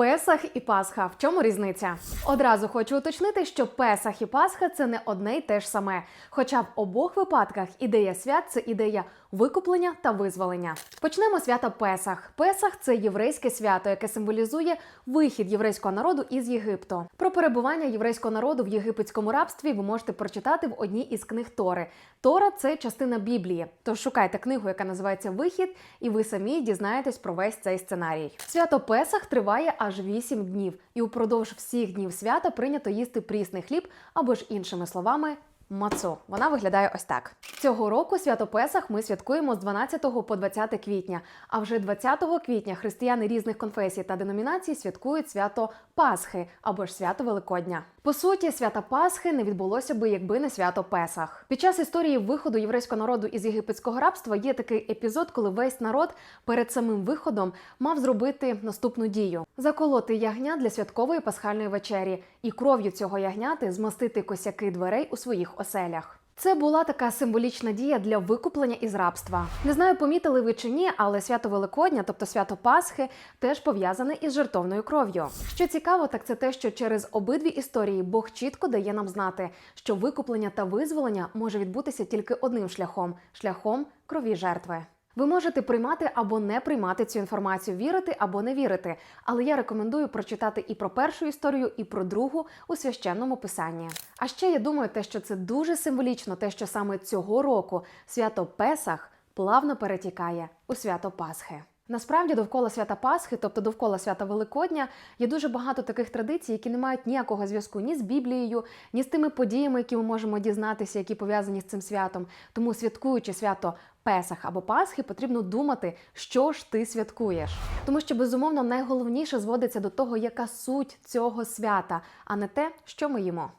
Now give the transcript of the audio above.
Песах і Пасха. В чому різниця? Одразу хочу уточнити, що Песах і Пасха це не одне й те ж саме. Хоча в обох випадках ідея свят це ідея викуплення та визволення. Почнемо свята Песах. Песах це єврейське свято, яке символізує вихід єврейського народу із Єгипту. Про перебування єврейського народу в єгипетському рабстві ви можете прочитати в одній із книг Тори. Тора це частина Біблії. Тож шукайте книгу, яка називається Вихід, і ви самі дізнаєтесь про весь цей сценарій. Свято Песах триває аж 8 днів, і упродовж всіх днів свята прийнято їсти прісний хліб або ж іншими словами. Мацу. Вона виглядає ось так. Цього року свято Песах ми святкуємо з 12 по 20 квітня. А вже 20 квітня християни різних конфесій та деномінацій святкують свято Пасхи або ж свято Великодня. По суті, свята Пасхи не відбулося би, якби не свято Песах. Під час історії виходу єврейського народу із єгипетського рабства є такий епізод, коли весь народ перед самим виходом мав зробити наступну дію: заколоти ягня для святкової пасхальної вечері і кров'ю цього ягняти змастити косяки дверей у своїх оселях. Це була така символічна дія для викуплення із рабства. Не знаю, помітили ви чи ні, але свято Великодня, тобто свято Пасхи, теж пов'язане із жертовною кров'ю. Що цікаво, так це те, що через обидві історії Бог чітко дає нам знати, що викуплення та визволення може відбутися тільки одним шляхом шляхом крові жертви. Ви можете приймати або не приймати цю інформацію, вірити або не вірити. Але я рекомендую прочитати і про першу історію, і про другу у священному писанні. А ще я думаю, те, що це дуже символічно, те, що саме цього року свято Песах плавно перетікає у свято Пасхи. Насправді довкола свята Пасхи, тобто довкола свята Великодня, є дуже багато таких традицій, які не мають ніякого зв'язку ні з Біблією, ні з тими подіями, які ми можемо дізнатися, які пов'язані з цим святом. Тому святкуючи свято Песах або Пасхи, потрібно думати, що ж ти святкуєш. Тому що безумовно найголовніше зводиться до того, яка суть цього свята, а не те, що ми їмо.